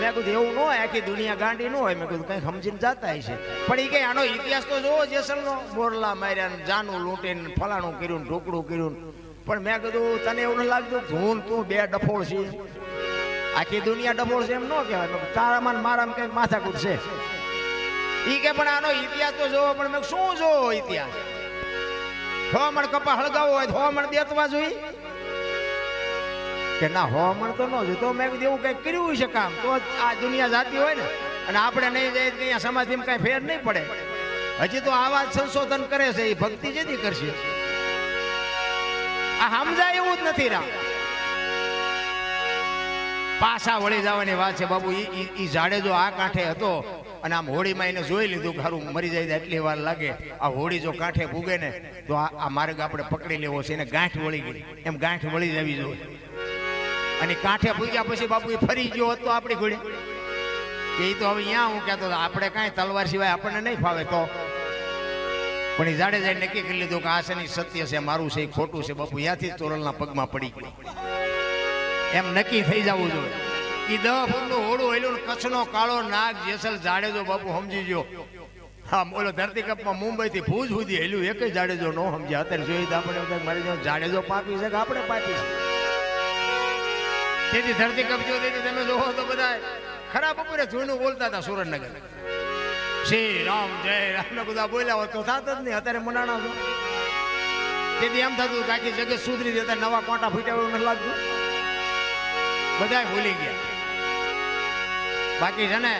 મેં કીધું, એવું ન હોય, આખી દુનિયા ગાંડી ન હોય. મેં કીધું, કંઈ સમજીને જતા હશે. પણ એ કઈ આનો ઇતિહાસ તો જોવો જેસલનો મોરલા માર્યા જાનું લૂંટીને ફલાણું કર્યું ઢોકળું કર્યું. પણ મેં કીધું, તને એવું ન લાગતું? ધૂન તું બે ડફોળ છે. આખી દુનિયા ડફોળ છે એમ ન કહેવાય તારામાં મારા મારામાં કંઈક માથાકૂટ છે. એ કે, પણ આનો ઇતિહાસ તો જોવો, પણ મેં શું જોવો ઇતિહાસ? હવામણ કપા હળગાવો હોય હવામણ દેતવા જોઈએ. કે ના હો મળતો ન જો તો મેં એવું કંઈક કર્યું છે કામ. તો આ દુનિયા જાતી હોય ને, અને આપણે નહીં જાય કે અહીંયા સમાધિમાં કાંઈ ફેર નહીં પડે. હજી તો આવા જ સંશોધન કરે છે, એ ભક્તિ જેથી કરશે. આ સમજાય એવું જ નથી રામ. પાછા વળી જવાની વાત છે, બાબુ એ ઈ જાડેજો આ કાંઠે હતો, અને આમ હોળીમાં એને જોઈ લીધું કે સારું મરી જાય એટલી વાર લાગે. આ હોળી જો કાંઠે ભૂગે ને, તો આ માર્ગ આપણે પકડી લેવો છે, એને ગાંઠ વળી ગઈ. એમ ગાંઠ વળી જવી જોઈએ. અને કાંઠે પૂગ્યા પછી બાપુ એ ફરી ગયો હતો આપણી ઘોડી. ઈ તો હવે અહીંયા હું કહેતો હતો, આપણે કાંઈ તલવાર સિવાય આપણને નહીં ફાવે તો. પણ એ જાડે નક્કી કરી લીધું કે આ શેની સત્ય છે મારું છે એ ખોટું છે. બાપુ ત્યાંથી તોરલના પગમાં પડી ગઈ એમ નક્કી થઈ જવું જોઈએ. એ દહ ફૂટનું હોળું હેલું કચ્છનો કાળો નાગ જેસલ જાડેજો બાપુ સમજી ગયો. હા બોલો ધરતીકપમાં મુંબઈ થી ભુજ સુધી હેલું એક જાડેજો નો સમજ્યા. અત્યારે જોઈએ તો આપણે મારી જાડેજો પાપી છે કે આપણે પાપી છે? તેથી ધરતી કબજો તેથી તમે જોવો તો બધા ખરા બપોરે જૂનું બોલતા હતા સુરતનગર શ્રી રામ જય રામ. બધા બોલ્યા હોત તો થાત જ નહીં, અત્યારે મનાણા છો. તેથી એમ થતું કે આખી જગત સુધરી જતા નવા કોટા ફૂટ્યા એવું નથી લાગતું. બધા ભૂલી ગયા. બાકી છે ને,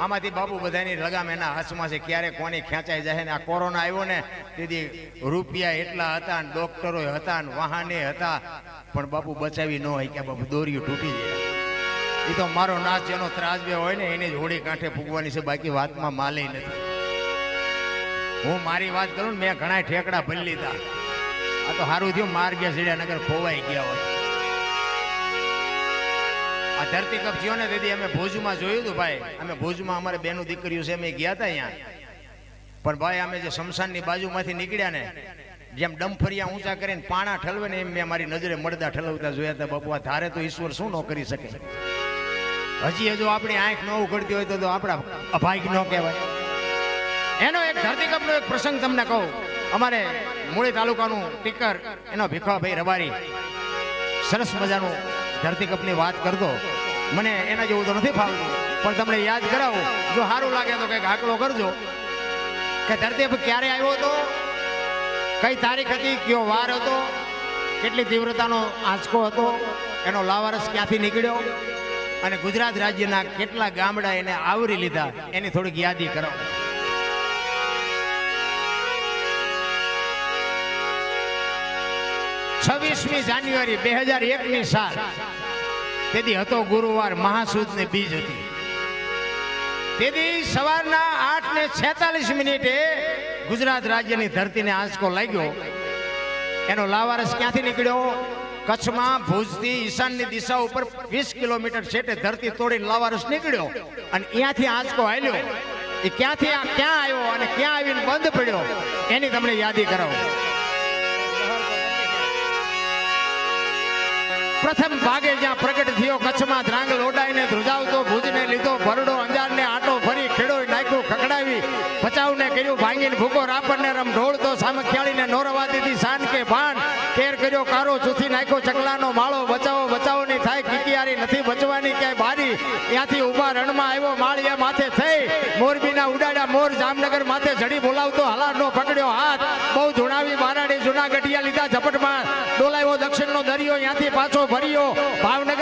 આમાંથી બાપુ બધાની લગામ એના હાથમાં છે, ક્યારે કોની ખેંચાઈ જાય ને આ કોરોના આવ્યો ને, તેથી રૂપિયા એટલા હતા ને ડોક્ટરો હતા ને વાહને હતા. પણ બાપુ બચાવી ન હોય કે બાપુ દોરીઓ તૂટી જાય. એ તો મારો નાચ જેનો ત્રાસ બે હોય ને, એને જ હોળી કાંઠે ફૂગવાની છે, બાકી વાતમાં માલે નથી. હું મારી વાત કરું ને, મેં ઘણા ઠેકડા ભરી લીધા. આ તો સારું થયું, માર્ગે નગર ખોવાઈ ગયા હોય. આ ધરતી કપ થયો ને દીદી અમે ભુજમાં જોયું હતું ભાઈ. અમે ભુજમાં અમારે બેનું દીકરીઓ છે, અમે ગયા હતા અહીંયા. પણ ભાઈ, અમે જે શમશાનની બાજુમાંથી નીકળ્યા ને જેમ ડમફરિયા ઊંચા કરીને પાણા ઠલવે ને એમ મેં મારી નજરે મળદા ઠલવતા જોયા હતા, બાપુ ધારે તો ઈશ્વર શું ન કરી શકે? હજી હજુ આપણી આંખ ન ઉઘડતી હોય તો આપણા અભાગ્ય ન કહેવાય. એનો એક ધરતીકપનો એક પ્રસંગ તમને કહું. અમારે મૂળી તાલુકાનું ટીકર, એનો ભીખાભાઈ રબારી સરસ મજાનું ધરતીકપની વાત કરતો. મને એના જેવું તો નથી ફાવતું, પણ તમને યાદ કરાવું. જો સારું લાગે તો કંઈક આકલો કરજો. કે ધરતી ક્યારે આવ્યો હતો? કઈ તારીખ હતી? કયો વાર હતો? કેટલી તીવ્રતાનો આંચકો હતો? એનો લાવારસ ક્યાંથી નીકળ્યો? અને ગુજરાત રાજ્યના કેટલા ગામડા એને આવરી લીધા? એની થોડીક યાદી કરો. છવ્વીસમી જાન્યુઆરી બે હજાર એક ની સાલ. તેથી હતો ગુરુવાર મહાસુદ ને બીજ હતી. તેથી સવારના આઠ ને છેતાલીસ મિનિટે ગુજરાત રાજ્યની ધરતીને આંચકો લાગ્યો. એનો લાવારસ ક્યાંથી નીકળ્યો? કચ્છમાં ભુજથી ઈશાનની દિશા ઉપર વીસ કિલોમીટર છેટે ધરતી તોડીને લાવારસ નીકળ્યો અને ત્યાંથી આંચકો હાલ્યો એ ક્યાંથી આ ક્યાં આવ્યો અને ક્યાં આવીને બંધ પડ્યો? એની તમને યાદી કરાવો. પ્રથમ ભાગે જ્યાં પ્રગટ થયો, કચ્છમાં ધ્રાંગ લોડાઈને ધ્રુજાવતો, ભુજને લીધો, ભરડો અંજારને આટો ફરી કર્યું, ભાંગીને ભૂકો રાપરને રમ. ઢોળતો સામખિયાળીને નોરવા દીધી. સાન કે ભાન, કેર કર્યો, કારો ચૂથી નાખ્યો, ચકલાનો માળો બચાવો બચાવો નહીં થાય. કિકિયારી નથી બચવાની, ક્યાંય બારી. ત્યાંથી ઊભા રણમાં આવ્યો, માળિયા માથે થઈ. મોરબીના ઉડાડ્યા મોર જામનગર માથે જડી બોલાવતો, હલારનો પકડ્યો હાથ. બહુ ધુણાવી બારાડી જુનાગઢિયા લીધા ઝપટમાં. ડોલાયો દક્ષિણનો દરિયો, ત્યાંથી પાછો ભર્યો ભાવનગરને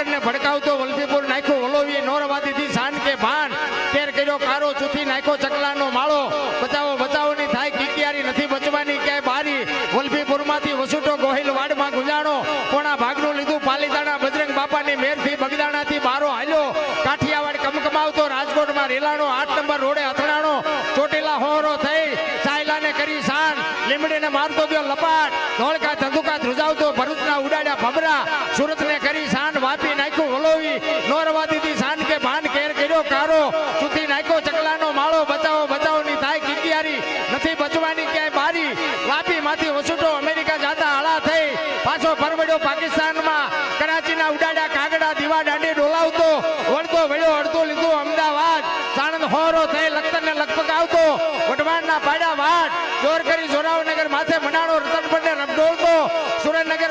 કોણા ભાગનું લીધું? પાલીતાણા બજરંગ બાપાની મેરથી બગદાણાથી બારો હાલ્યો. કાઠિયાવાડ કમકમાવતો રાજકોટમાં રેલાણો, આઠ નંબર રોડે અથડાણો. ચોટીલા હોરો થઈ સાયલાને કરી શાન લીમડીને મારતો ગયો લપાટ. ધોળકા ધંધુકા ધ્રુજાવતો ભરૂચના ઉડાડ્યા ભમરા. સુરતને કરી શાન વાપી નાખ્યું વલોવી. નોરવા દીધી શાન કે ભાન કેર કર્યો કારો. ચૂથી નાખ્યો ચકલાનો માળો. બચાવો બચાવોની થાય કિકિયારી નથી બચવાની ક્યાંય બારી. વાપી માંથી વસુટો અમેરિકા જાતા આળા થઈ પાછો પરવડ્યો પાકિસ્તાનમાં કરાચીના ઉડાડ્યા કાગડા દીવા દાંડી ડોલાવતો વળતો વળ્યો રણછોડના પાડા વાટ જોર કરી જોરાવનગર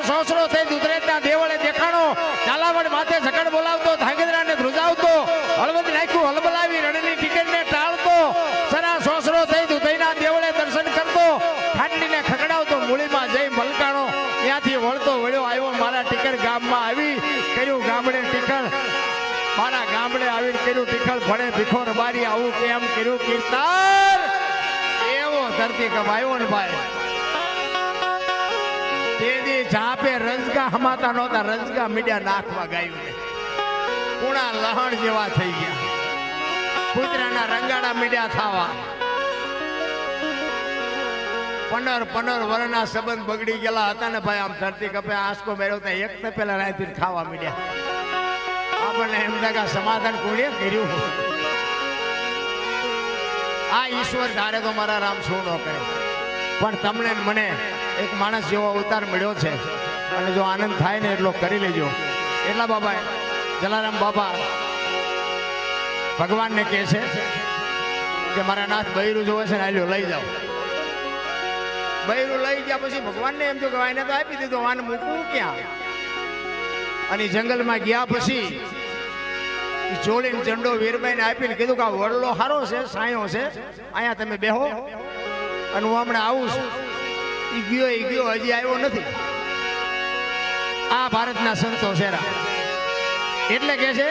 સોસરો થઈ દેવળે દેખાણો. ઝાલાવાડ માથે ઝકડ બોલાવતો, ધાંગધ્રાને ધ્રુજાવતો, હળવદ નાખ્યું ટાળતો, સરા સોસરો થઈ દુધઈના દર્શન કરતો ખાટલીને ખકડાવતો મૂળીમાં જઈ મલકાણો. ત્યાંથી વળતો વળ્યો, આવ્યો મારા ટીકર ગામમાં આવી, કર્યું ગામડે ટીકર. મારા ગામડે આવીને કર્યું ટીકલ ભણે ભીખોર બારી આવું કેમ કર્યું કીર્તન? ધરતી કમાયો ને ભાઈ. તેદી જાપે રજગા હમાતા નહોતા, રજગા મીડિયા નાખવા ગાયું પૂણા લહણ જેવા થઈ ગયા. કૂતરાના રંગાડા મીડિયા થાવા. પંદર પંદર વર્ષના સંબંધ બગડી ગયેલા હતા ને ભાઈ, આમ ધરતી કપે આંસકો મેળવતા એક તો પેલા રાયથી ખાવા મીડ્યા. આપણને એમ કે સમાધાન કોઈએ કર્યું? આ ઈશ્વર ધારે તો મારા રામ શું ન કરે. પણ તમને મને એક માણસ જેવો અવતાર મળ્યો છે. અને જો આનંદ થાય ને એટલો કરી લેજો. એટલા બાબા જલારામ બાબા, ભગવાનને કહે છે કે મારા નાથ બૈરું જોવે છે ને આલ્યો, લઈ જાઓ. બૈરું લઈ ગયા પછી ભગવાનને એમ થયું કે એને તો આપી દીધું, વાન મૂકવું ક્યાં? અને જંગલમાં ગયા પછી જોડીને ઝંડો વીરબાઈને આપીને કીધું કે આ વડલો સારો છે, સાયો છે. અહીંયા તમે બેહો. અને હું હમણાં આવું છું. ઈ ગયો ઈ ગયો, હજી આવ્યો નથી. આ ભારતના સંતો શેરા એટલે કે છે